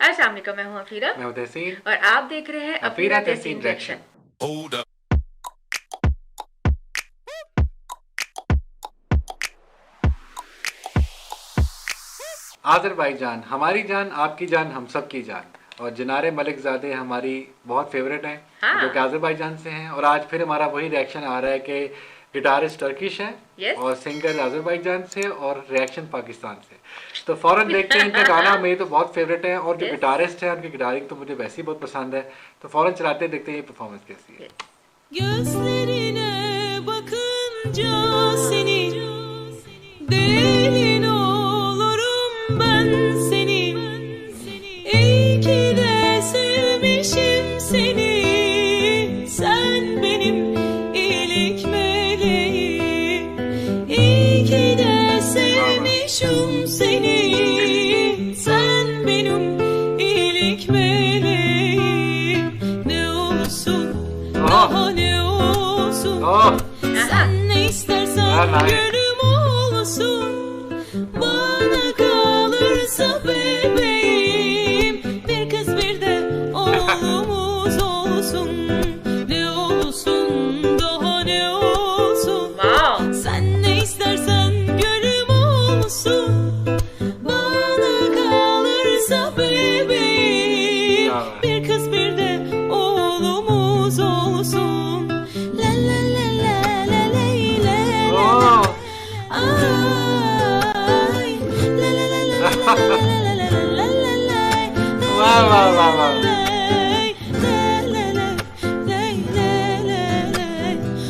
السلام علیکم میں ہوں افیرہ میں ہوں تحسین۔ اور آپ دیکھ رہے ہیں افیرہ تحسین ریئیکشن آذر بھائی جان ہماری جان آپ کی جان ہم سب کی جان۔ اور جنارے ملک زادے ہماری بہت فیوریٹ ہیں ہاں۔ جو کہ آذر بھائی جان سے ہیں۔ اور آج پھر ہمارا وہی ریئیکشن آ رہا ہے کہ گٹارسٹ ٹرکش ہے Yes. اور سنگر آذر بھائی جان سے اور ریئیکشن پاکستان سے تو فوراً دیکھتے ہیں ان کا گانا میری تو بہت فیوریٹ ہے اور جو. گٹارسٹ ہے ان کی گٹارنگ تو مجھے ویسے ہی بہت پسند ہے تو فوراً چلاتے ہیں دیکھتے ہیں یہ پرفارمنس کیسی ہے sevmişim seni Sen benim iyilik meleğim. Ne olursun daha ne olsun. Oh, Sen ne istersen Vallahi. gönlüm olsun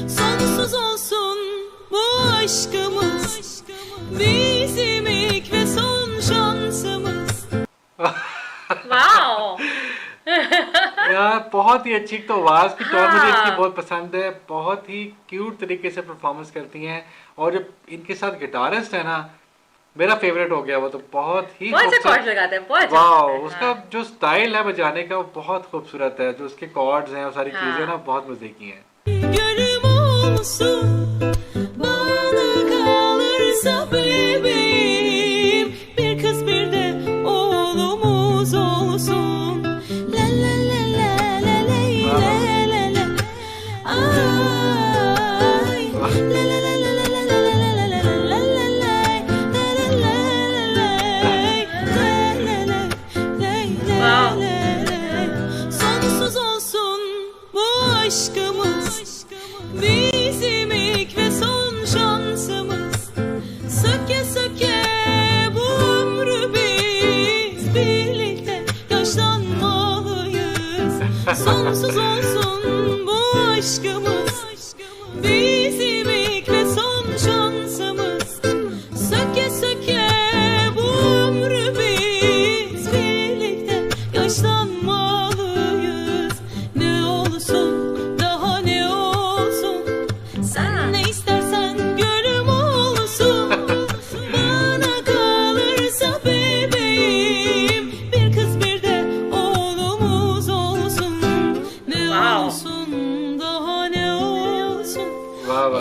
Sonsuz olsun bu aşkımız Bizim ilk ve son şansımız Wow. یار بہت ہی اچھی تو آواز کی ٹون مجھے اس کی۔ بہت پسند ہے بہت ہی کیوٹ طریقے سے پرفارمنس کرتی ہیں اور جب ان کے ساتھ گٹارسٹ ہے نا میرا فیوریٹ ہو گیا وہ تو بہت ہی واو اس کا ہاں۔ جو سٹائل ہے بجانے کا وہ بہت خوبصورت ہے جو اس کے کارڈز ہیں وہ ساری ہاں۔ چیزیں نا بہت مزے کی ہیں Gönlüm aşkım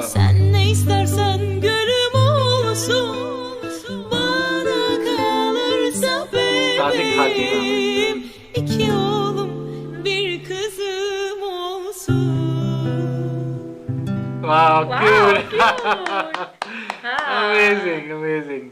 Sen ne istersen gülüm olsun. Bana kalırsa benim. İki oğlum bir kızım olsun. Wow, wow cool. amazing, amazing.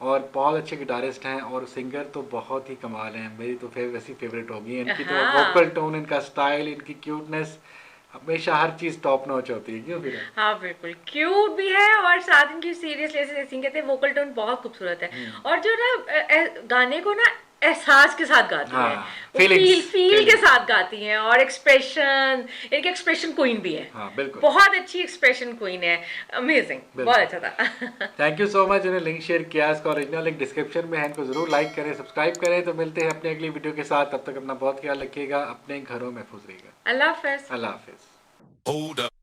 ہاں۔ اور بہت اچھے گٹارسٹ ہیں اور سنگر تو بہت ہی کمال ہیں۔ میری تو ویسی فیوریٹ ہوگی۔ ان کی تو ہاں۔ ووکل ٹون ان کا سٹائل ان کی کیوٹنس ہمیشہ ہر چیز ٹاپ نوچ ہوتی ہے۔ کیوں پھر؟ ہاں بالکل۔ کیوٹ بھی ہے اور ساتھ ان کی سیریسلی سنگ کہتے ہیں ووکل ٹون بہت خوبصورت ہے۔ اور جو نا گانے کو نا احساس کے ساتھ گاتی ہاں، ہیں feelings، فیل فیل کے۔ ساتھ گاتی ہیں اور ایکسپریشن ان کے ایکسپریشن کوئن بھی ہے ہاں بالکل۔ بہت اچھی ایکسپریشن کوئن ہے امیزنگ۔ بہت اچھا تھا۔ تھینک یو سو مچ انہیں لنک شیئر کیا اس کا اوریجنل لنک ڈسکرپشن میں ہے ان کو ضرور لائک کریں سبسکرائب کریں۔ تو ملتے ہیں اپنے اگلی ویڈیو کے ساتھ۔ تب تک اپنا بہت خیال رکھیے گا اپنے گھروں محفوظ رہیے گا۔ اللہ حافظ۔ اللہ حافظ۔ Hold up.